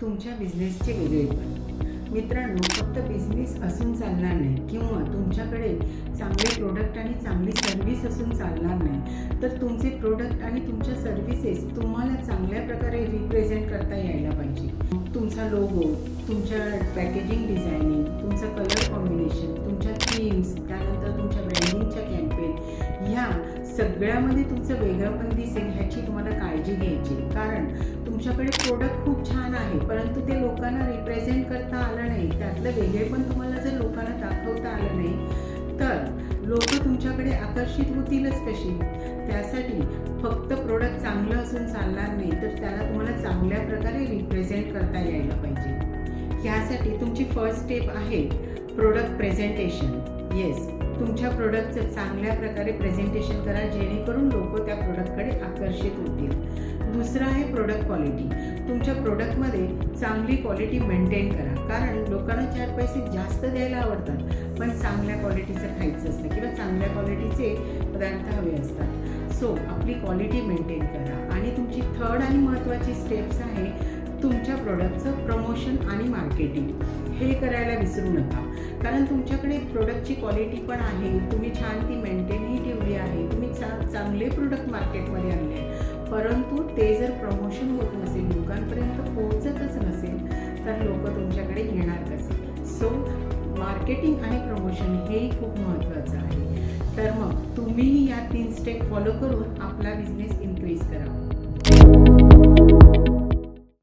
तुमच्या बिझनेसचे वेगळेपण मित्रांनो फक्त बिझनेस असून चालणार नाही किंवा तुमच्याकडे चांगले प्रोडक्ट आणि चांगली सर्व्हिस असून चालणार नाही तर तुमचे प्रोडक्ट आणि तुमच्या सर्व्हिसेस तुम्हाला चांगल्या प्रकारे रिप्रेझेंट करता यायला पाहिजे. तुमचा लोगो तुमच्या पॅकेजिंग डिझायनिंग तुमचं कलर कॉम्बिनेशन तुमच्या थीम्स त्यानंतर तुमच्या ब्रँडिंगच्या कॅम्पेन ह्या सगळ्यामध्ये तुमचं वेगळंपण दिसेल ह्याची तुम्हाला काळजी घ्यायची. कारण तुमच्याकडे प्रोडक्ट खूप छान आहे परंतु ते लोकांना रिप्रेझेंट करता आलं नाही. त्यातलं वेगळे पण तुम्हाला जर लोकांना दाखवता आलं नाही तर लोक तुमच्याकडे आकर्षित होतीलच कशी? त्यासाठी फक्त प्रोडक्ट चांगलं असून चालणार नाही तर त्याला तुम्हाला चांगल्या प्रकारे रिप्रेझेंट करता यायला पाहिजे. ह्यासाठी तुमची फर्स्ट स्टेप आहे प्रोडक्ट प्रेझेंटेशन येस तुमच्या प्रोडक्टचं चांगल्या प्रकारे प्रेझेंटेशन करा जेणेकरून लोक त्या प्रोडक्टकडे आकर्षित होतील. दुसरं आहे प्रोडक्ट क्वालिटी तुमच्या प्रोडक्टमध्ये चांगली क्वालिटी मेंटेन करा. कारण लोकांना चार पैसे जास्त द्यायला आवडतात पण चांगल्या क्वालिटीचं खायचं असतं किंवा चांगल्या क्वालिटीचे पदार्थ हवे असतात. सो आपली क्वालिटी मेंटेन करा. आणि तुमची थर्ड आणि महत्त्वाची स्टेप्स आहे तुमच्या प्रोडक्टचं प्रमोशन आणि मार्केटिंग हे करायला विसरू नका. कारण तुमच्याकडे प्रोडक्टची क्वालिटी पण आहे. तुम्ही छान ती मेंटेनही ठेवली आहे. तुम्ही चा चांगले प्रोडक्ट मार्केटमध्ये आणले आहेत. परंतु ते जर प्रमोशन होत नसेल लोकांपर्यंत पोहोचतच नसेल तर लोक तुमच्याकडे येणार कसे? सो मार्केटिंग आणि प्रमोशन हेही खूप महत्त्वाचं आहे. तर मग तुम्हीही या तीन स्टेप फॉलो करून आपला बिझनेस इन्क्रीज करा.